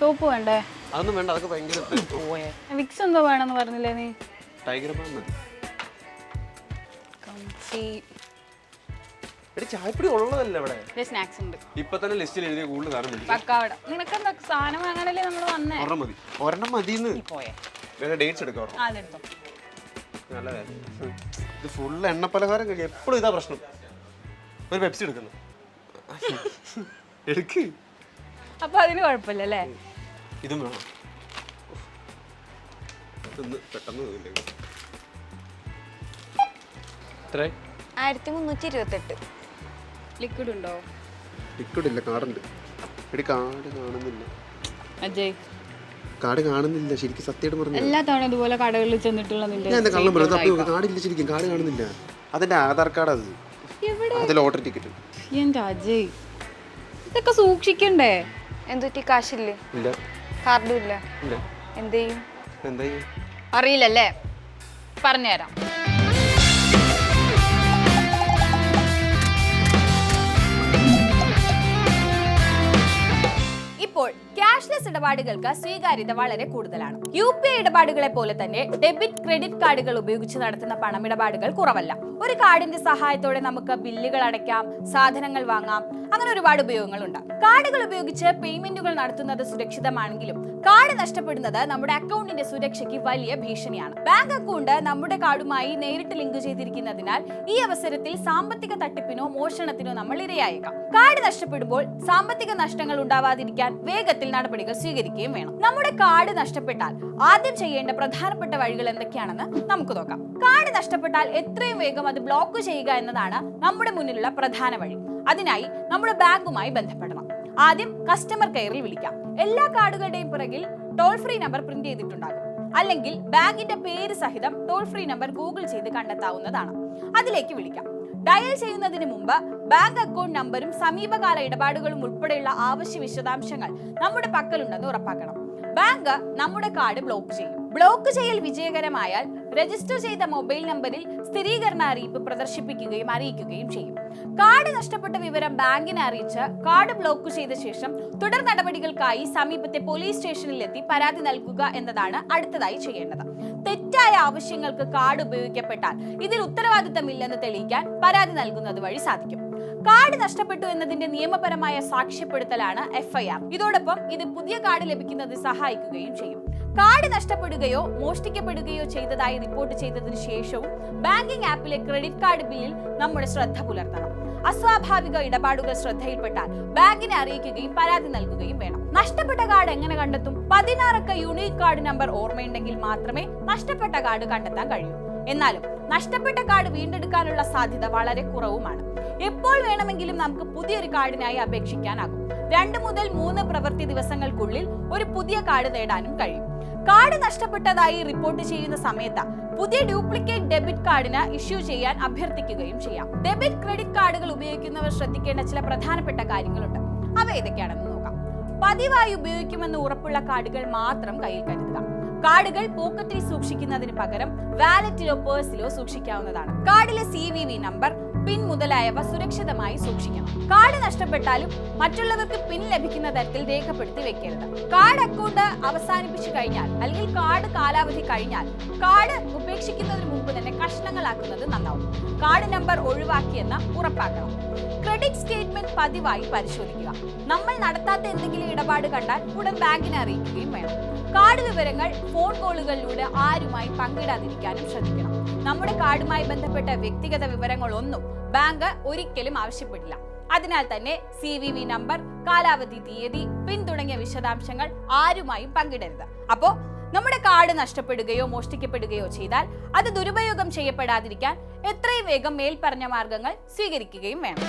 Soap വേണ്ടേ? അതൊന്നും വേണ്ട അതൊക്കെ ഭയങ്കര വിക്സ് എന്തോ വേണമെന്ന് പറഞ്ഞില്ലേ നീ? ടൈഗർ ബാം മതി. ചായപ്പൊടി ഉള്ളതല്ല ഇവിടെ? സ്നാക്സ് ഉണ്ട്. ഇപ്പൊ തന്നെ ലിസ്റ്റിൽ എഴുതിയ കൂടുതൽ സാധനം മതി പക്കാവട. നിനക്കെന്താ സാധനം വാങ്ങാനല്ലേ നമ്മൾ വന്നേ? ഒരെണ്ണം മതി. ഒരെണ്ണം മതിന്ന്. നീ പോയേ. വേറെ ഡേറ്റ്സ് എടുക്കാം ഒരെണ്ണം. ആ അതെടുത്തോ നല്ല കാര്യം. ഇത് ഫുള്ള് എണ്ണ പലഹാരം കഴിക്കും എപ്പോഴും ഇതാ പ്രശ്നം. ഒരു പെപ്സി എടുക്കുന്നു. എടുക്ക്. അപ്പൊ അതിന് കുഴപ്പമില്ലല്ലേ? ഇതും വേണം. ഇതൊന്ന് പെട്ടെന്ന് ഇതില്ലേ. എത്ര ആയിരത്തി മുന്നൂറ്റി ഇരുപത്തെട്ട് ലിക്വിഡ് ഉണ്ടോ? ലിക്വിഡ് ഇല്ല കാർഡുണ്ട് എടി കാർഡ് കാണുന്നില്ല. അജയ്. കാർഡ് കാണുന്നില്ല ശരിക്കും സത്യമായിട്ട് പറഞ്ഞു? എല്ലാ തവണ ഇതുപോലെ കടകളിൽ ചെന്നിട്ടുള്ള നിന്റെ ഞാൻ എന്താ കള്ളം പറഞ്ഞു തപ്പി നോക്ക് കാർഡില്ല ശരിക്കും കാർഡ് കാണുന്നില്ല. അതെന്റെ ആധാർ കാർഡ് അത്. അത് ലോട്ടറി ടിക്കറ്റ്. എന്റെ അജയ്. ഇതൊക്കെ സൂക്ഷിക്കണ്ടേ? എന്തുറ്റി കാശില്ലേ? ഇല്ല. കാർഡും ഇല്ല. ഇല്ല. എന്ത് ചെയ്യും? എന്താ ചെയ്യും? അറിയില്ലല്ലേ? പറഞ്ഞുതരാം. ഇടപാടുകൾക്ക് സ്വീകാര്യത വളരെ കൂടുതലാണ്. യു പി ഐ ഇടപാടുകളെ പോലെ തന്നെ ഡെബിറ്റ് ക്രെഡിറ്റ് കാർഡുകൾ ഉപയോഗിച്ച് നടത്തുന്ന പണമിടപാടുകൾ കുറവല്ല. ഒരു കാർഡിന്റെ സഹായത്തോടെ നമുക്ക് ബില്ലുകൾ അടയ്ക്കാം സാധനങ്ങൾ വാങ്ങാം അങ്ങനെ ഒരുപാട് ഉപയോഗങ്ങളുണ്ട്. കാർഡുകൾ ഉപയോഗിച്ച് പേയ്മെന്റുകൾ നടത്തുന്നത് സുരക്ഷിതമാണെങ്കിലും കാർഡ് നഷ്ടപ്പെടുന്നത് നമ്മുടെ അക്കൗണ്ടിന്റെ സുരക്ഷയ്ക്ക് വലിയ ഭീഷണിയാണ്. ബാങ്ക് അക്കൗണ്ട് നമ്മുടെ കാർഡുമായി നേരിട്ട് ലിങ്ക് ചെയ്തിരിക്കുന്നതിനാൽ ഈ അവസരത്തിൽ സാമ്പത്തിക തട്ടിപ്പിനോ മോഷണത്തിനോ നമ്മൾ ഇരയായേക്കാം. കാർഡ് നഷ്ടപ്പെടുമ്പോൾ സാമ്പത്തിക നഷ്ടങ്ങൾ ഉണ്ടാവാതിരിക്കാൻ വേഗത്തിൽ നടപടികൾ സ്വീകരിക്കുകയും വേണം. നമ്മുടെ കാട് നഷ്ടപ്പെട്ടാൽ ആദ്യം ചെയ്യേണ്ട പ്രധാനപ്പെട്ട വഴികൾ എന്തൊക്കെയാണെന്ന് നമുക്ക് നോക്കാം. കാട് നഷ്ടപ്പെട്ടാൽ എത്രയും വേഗം അത് ബ്ലോക്ക് ചെയ്യുക എന്നതാണ് നമ്മുടെ മുന്നിലുള്ള പ്രധാന വഴി. അതിനായി നമ്മുടെ ബാങ്കുമായി ബന്ധപ്പെടണം. ആദ്യം കസ്റ്റമർ കെയറിൽ വിളിക്കാം. എല്ലാ കാർഡുകളുടെയും പിറകിൽ ടോൾ ഫ്രീ നമ്പർ പ്രിന്റ് ചെയ്തിട്ടുണ്ടാകും. അല്ലെങ്കിൽ ബാങ്കിന്റെ പേര് സഹിതം ടോൾ ഫ്രീ നമ്പർ ഗൂഗിൾ ചെയ്ത് കണ്ടെത്താവുന്നതാണ്. അതിലേക്ക് വിളിക്കാം. ഡയൽ ചെയ്യുന്നതിന് മുമ്പ് ബാങ്ക് അക്കൗണ്ട് നമ്പറും സമീപകാല ഇടപാടുകളും ഉൾപ്പെടെയുള്ള ആവശ്യ വിശദാംശങ്ങൾ നമ്മുടെ പക്കലുണ്ടെന്ന് ഉറപ്പാക്കണം. ബാങ്ക് നമ്മുടെ കാർഡ് ബ്ലോക്ക് ചെയ്യും. ബ്ലോക്ക് ചെയ്യൽ വിജയകരമായാൽ രജിസ്റ്റർ ചെയ്ത മൊബൈൽ നമ്പറിൽ സ്ഥിരീകരണ അറിയിപ്പ് പ്രദർശിപ്പിക്കുകയും അറിയിക്കുകയും ചെയ്യും. കാർഡ് നഷ്ടപ്പെട്ട വിവരം ബാങ്കിനെ അറിയിച്ച് കാർഡ് ബ്ലോക്ക് ചെയ്ത ശേഷം തുടർ നടപടികൾക്കായി സമീപത്തെ പോലീസ് സ്റ്റേഷനിലെത്തി പരാതി നൽകുക എന്നതാണ് അടുത്തതായി ചെയ്യേണ്ടത്. തെറ്റായ ആവശ്യങ്ങൾക്ക് കാർഡ് ഉപയോഗിക്കപ്പെട്ടാൽ ഇതിൽ ഉത്തരവാദിത്തമില്ലെന്ന് തെളിയിക്കാൻ പരാതി നൽകുന്നത് വഴി സാധിക്കും. കാർഡ് നഷ്ടപ്പെട്ടു എന്നതിന്റെ നിയമപരമായ സാക്ഷ്യപ്പെടുത്തലാണ് എഫ്ഐആർ ഇതോടൊപ്പം ഇത് പുതിയ കാർഡ് ലഭിക്കുന്നത് സഹായിക്കുകയും ചെയ്യും. കാർഡ് നഷ്ടപ്പെടുകയോ മോഷ്ടിക്കപ്പെടുകയോ ചെയ്തതായി റിപ്പോർട്ട് ചെയ്തതിനു ശേഷവും ബാങ്കിംഗ് ആപ്പിലെ ക്രെഡിറ്റ് കാർഡ് ബില്ലിൽ നമ്മുടെ ശ്രദ്ധ പുലർത്തണം. അസ്വാഭാവിക ഇടപാടുകൾ ശ്രദ്ധയിൽപ്പെട്ടാൽ ബാങ്കിനെ അറിയിക്കുകയും പരാതി നൽകുകയും വേണം. നഷ്ടപ്പെട്ട കാർഡ് എങ്ങനെ കണ്ടെത്തും? പതിനാറക്ക യൂണിക് കാർഡ് നമ്പർ ഓർമ്മയുണ്ടെങ്കിൽ മാത്രമേ നഷ്ടപ്പെട്ട കാർഡ് കണ്ടെത്താൻ കഴിയൂ. എന്നാലും നഷ്ടപ്പെട്ട കാർഡ് വീണ്ടെടുക്കാനുള്ള സാധ്യത വളരെ കുറവുമാണ്. എപ്പോൾ വേണമെങ്കിലും നമുക്ക് പുതിയൊരു കാർഡിനായി അപേക്ഷിക്കാനാകും. രണ്ട് മുതൽ മൂന്ന് പ്രവൃത്തി ദിവസങ്ങൾക്കുള്ളിൽ ഒരു പുതിയ കാർഡ് നേടാനും കഴിയും. കാർഡ് നഷ്ടപ്പെട്ടതായി റിപ്പോർട്ട് ചെയ്യുന്ന സമയത്ത് പുതിയ ഡ്യൂപ്ലിക്കേറ്റ് ഡെബിറ്റ് കാർഡിന് ഇഷ്യൂ ചെയ്യാൻ അഭ്യർത്ഥിക്കുകയും ചെയ്യാം. ഡെബിറ്റ് ക്രെഡിറ്റ് കാർഡുകൾ ഉപയോഗിക്കുന്നവർ ശ്രദ്ധിക്കേണ്ട ചില പ്രധാനപ്പെട്ട കാര്യങ്ങളുണ്ട്. അവ ഏതൊക്കെയാണെന്ന് നോക്കാം. പതിവായി ഉപയോഗിക്കുമെന്ന് ഉറപ്പുള്ള കാർഡുകൾ മാത്രം കയ്യിൽ കരുതുക. കാർഡുകൾ പോക്കറ്റിൽ സൂക്ഷിക്കുന്നതിന് പകരം വാലറ്റിലോ പേഴ്സിലോ സൂക്ഷിക്കാവുന്നതാണ്. കാർഡിലെ C V V number pin മുതലായവ സുരക്ഷിതമായി സൂക്ഷിക്കണം. കാർഡ് നഷ്ടപ്പെട്ടാലും മറ്റുള്ളവർക്ക് പിൻ ലഭിക്കുന്ന തരത്തിൽ രേഖപ്പെടുത്തി വെക്കരുത്. കാർഡ് അക്കൗണ്ട് അവസാനിപ്പിച്ചു കഴിഞ്ഞാൽ അല്ലെങ്കിൽ കാർഡ് കാലാവധി കഴിഞ്ഞാൽ കാർഡ് ഉപേക്ഷിക്കുന്നതിന് തന്നെ നന്നാവും. കാർഡ് നമ്പർ ഒഴിവാക്കിയെന്ന് ഉറപ്പാക്കണം. ക്രെഡിറ്റ് സ്റ്റേറ്റ്മെന്റ് പതിവായി പരിശോധിക്കുക. നമ്മൾ നടത്താത്ത എന്തെങ്കിലും ഇടപാട് കണ്ടാൽ ഉടൻ ബാങ്കിനെ അറിയിക്കുകയും വേണം. കാർഡ് വിവരങ്ങൾ ഫോൺ കോളുകളിലൂടെ ആരുമായി പങ്കിടാതിരിക്കാനും ശ്രദ്ധിക്കണം. നമ്മുടെ കാർഡുമായി ബന്ധപ്പെട്ട വ്യക്തിഗത വിവരങ്ങളൊന്നും ബാങ്ക് ഒരിക്കലും ആവശ്യപ്പെടില്ല. അതിനാൽ തന്നെ സി വി വി നമ്പർ കാലാവധി തീയതി പിന്തുടങ്ങിയ വിശദാംശങ്ങൾ ആരുമായും പങ്കിടരുത്. അപ്പോ നമ്മുടെ കാർഡ് നഷ്ടപ്പെടുകയോ മോഷ്ടിക്കപ്പെടുകയോ ചെയ്താൽ അത് ദുരുപയോഗം ചെയ്യപ്പെടാതിരിക്കാൻ എത്രയും വേഗം മേൽപ്പറഞ്ഞ മാർഗങ്ങൾ സ്വീകരിക്കുകയും വേണം.